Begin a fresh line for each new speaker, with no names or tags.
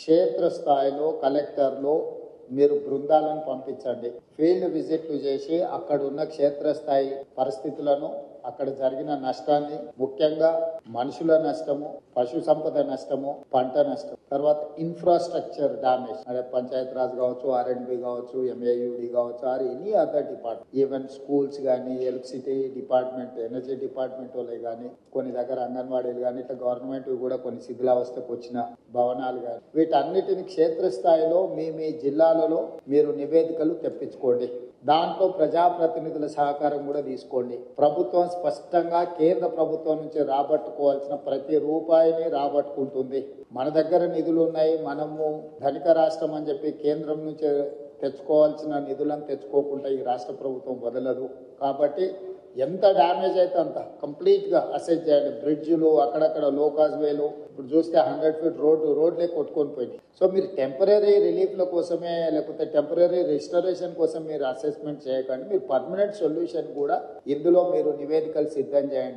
క్షేత్రస్థాయిలో కలెక్టర్లు మీరు బృందాలను పంపించండి. ఫీల్డ్ విజిట్లు చేసి అక్కడ ఉన్న క్షేత్రస్థాయి పరిస్థితులను అక్కడ జరిగిన నష్టాన్ని ముఖ్యంగా మనుషుల నష్టము పశు సంపద నష్టము పంట నష్టం. తర్వాత ఇన్ఫ్రాస్ట్రక్చర్ డామేజ్ అంటే పంచాయత్ రాజ్ కావచ్చు ఆర్ఎండ్బి కావచ్చు ఎంఏయుడి కావచ్చు or any other department even schools కానీ ఎలక్ట్రిసిటీ డిపార్ట్మెంట్ ఎనర్జీ డిపార్ట్మెంట్ వాళ్ళే కానీ కొన్ని దగ్గర అంగన్వాడీలు కానీ ఇట్లా గవర్నమెంట్ కూడా కొన్ని శిథిలావస్థకు వచ్చిన భవనాలు కానీ వీటన్నిటిని క్షేత్రస్థాయిలో మీ మీ జిల్లాలలో మీరు నివేదికలు తెప్పించుకోండి. దాంట్లో ప్రజాప్రతినిధుల సహకారం కూడా తీసుకోండి. ప్రభుత్వం స్పష్టంగా కేంద్ర ప్రభుత్వం నుంచి రాబట్టుకోవాల్సిన ప్రతి రూపాయిని రాబట్టుకుంటుంది. మన దగ్గర నిధులు ఉన్నాయి మనము ధనిక రాష్ట్రం అని చెప్పి కేంద్రం నుంచి తెచ్చుకోవాల్సిన నిధులను తెచ్చుకోకుండా ఈ రాష్ట్ర ప్రభుత్వం వదలదు. కాబట్టి ఎంత డ్యామేజ్ అయితే అంత కంప్లీట్గా అసెస్ చేయండి. బ్రిడ్జ్లు అక్కడక్కడ లోకాజ్ వేలు ఇప్పుడు చూస్తే హండ్రెడ్ ఫీట్ రోడ్డు రోడ్లే కొట్టుకొని పోయింది సో మీరు టెంపరీ రిలీఫ్ల కోసమే లేకపోతే టెంపరీ రిస్టరేషన్ కోసం మీరు అసెస్మెంట్ చేయకండి. మీరు పర్మనెంట్ సొల్యూషన్ కూడా ఇందులో మీరు నివేదికలు సిద్ధం చేయండి.